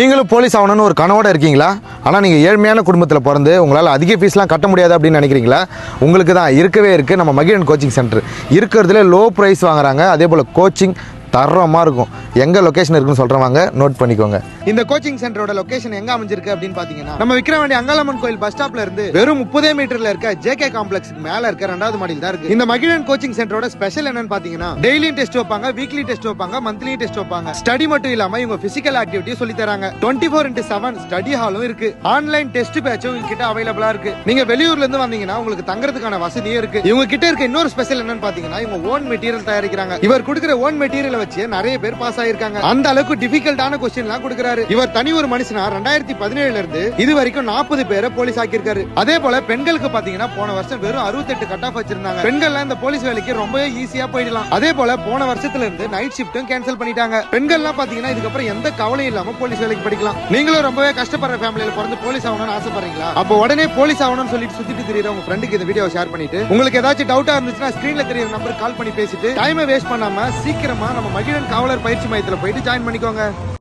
நீங்களும் போலீஸ் ஆகணும்னு ஒரு கனவோட இருக்கீங்களா? ஆனால் நீங்கள் ஏழ்மையான குடும்பத்தில் பிறந்து உங்களால் அதிக ஃபீஸ்லாம் கட்ட முடியாது அப்படின்னு நினைக்கிறீங்களா? உங்களுக்கு தான் இருக்கவே இருக்குது நம்ம மகிழன் கோச்சிங் சென்டர் இருக்கிறதுல லோ ப்ரைஸ் வாங்குறாங்க. அதே போல் கோச்சிங் தரமாக இருக்கும். எங்கே லொக்கேஷன் இருக்குன்னு சொல்கிறவங்க நோட் பண்ணிக்கோங்க. இந்த கோச்சிங் சென்டரோட லொகேஷன் எங்க அமைஞ்சிருக்கு அப்படின்னு பாத்தீங்கன்னா நம்ம விக்ரவாண்டி அங்காளம்மன் கோயில் பஸ் ஸ்டாப்ல இருந்து வெறும் முப்பதே மீட்டர்ல இருக்க ஜேகே காம்ப்ளெக்ஸ் மேல இருக்க ரெண்டாவது மாடியில் தான் இருக்கு. இந்த மகிழன் கோச்சிங் சென்டரோட ஸ்பெஷல் என்னன்னு பாத்தீங்கன்னா டெய்லியும் டெஸ்ட் வைப்பாங்க வீக்லி டெஸ்ட் வைப்பாங்க மந்த்லி டெஸ்ட் வைப்பாங்க. ஸ்டடி மட்டும் இல்லாம இவங்க பிசிக்கல் ஆக்டிவிட்டியும் சொல்லி தராங்க. Twenty four into seven study ஹாலும் இருக்கு. ஆன்லைன் டெஸ்ட் பேட்சும் இவங்க கிட்ட அவைலபிளா இருக்கு. நீங்க வெளியூர்ல இருந்து வந்தீங்கன்னா உங்களுக்கு தங்குறதுக்கான வசதியும் இருக்கு. இவங்க கிட்ட இருக்க இன்னொரு ஸ்பெஷல் என்னன்னு பாத்தீங்கன்னா இவங்க ஓன் மெட்டீரியல் தயாரிக்கிறாங்க. இவர் கொடுக்குற ஓன் மெட்டீரியல் வச்சு நிறைய பேர் பாஸ் ஆயிருக்காங்க. அந்த அளவுக்கு டிஃபிகல்ட்டான கொஸ்டின் எல்லாம் கொடுக்குறாரு. இவர் தனி ஒரு மனுஷனா ரெண்டாயிரத்தி பதினேழுல இருந்து இது வரைக்கும் நாற்பது பேரை போலீஸ் ஆக்கியிருக்காரு. அதே போல பெண்களுக்கு பாத்தீங்கன்னா போன வருஷம் வெறும் அறுபத்தெட்டு கட் ஆஃப் வச்சிருந்தாங்க. பெண்கள் இந்த போலீஸ் வேலைக்கு ரொம்பவே ஈஸியா போயிடலாம். அதே போல போன வருஷத்துல இருந்து நைட் ஷிஃப்ட்டும் கேன்சல் பண்ணிட்டாங்க. பெண்கள்லாம் பாத்தீங்கன்னா இதுக்கப்புறம் எந்த கவலையும் இல்லாம போலீஸ் வேலைக்கு படிக்கலாம். நீங்களும் ரொம்பவே கஷ்டப்படுற ஃபேமிலியில பிறந்து போலீஸ் ஆகணும்னு ஆசைப்படுறீங்களா? அப்போ உடனே போலீஸ் ஆகணும்னு சொல்லிட்டு சுத்திட்டு தெரியுற உங்க ஃப்ரெண்டுக்கு இந்த வீடியோ ஷேர் பண்ணிட்டு உங்களுக்கு ஏதாச்சும் டவுட்டா இருந்துச்சுன்னா ஸ்கிரீன்ல தெரியுற நம்பர் கால் பண்ணி பேசிட்டு டைமை வேஸ்ட் பண்ணாம சீக்கிரமா நம்ம மகிழன் காவலர் பயிற்சி மையத்தில் போயிட்டு ஜாயின் பண்ணிக்கோங்க.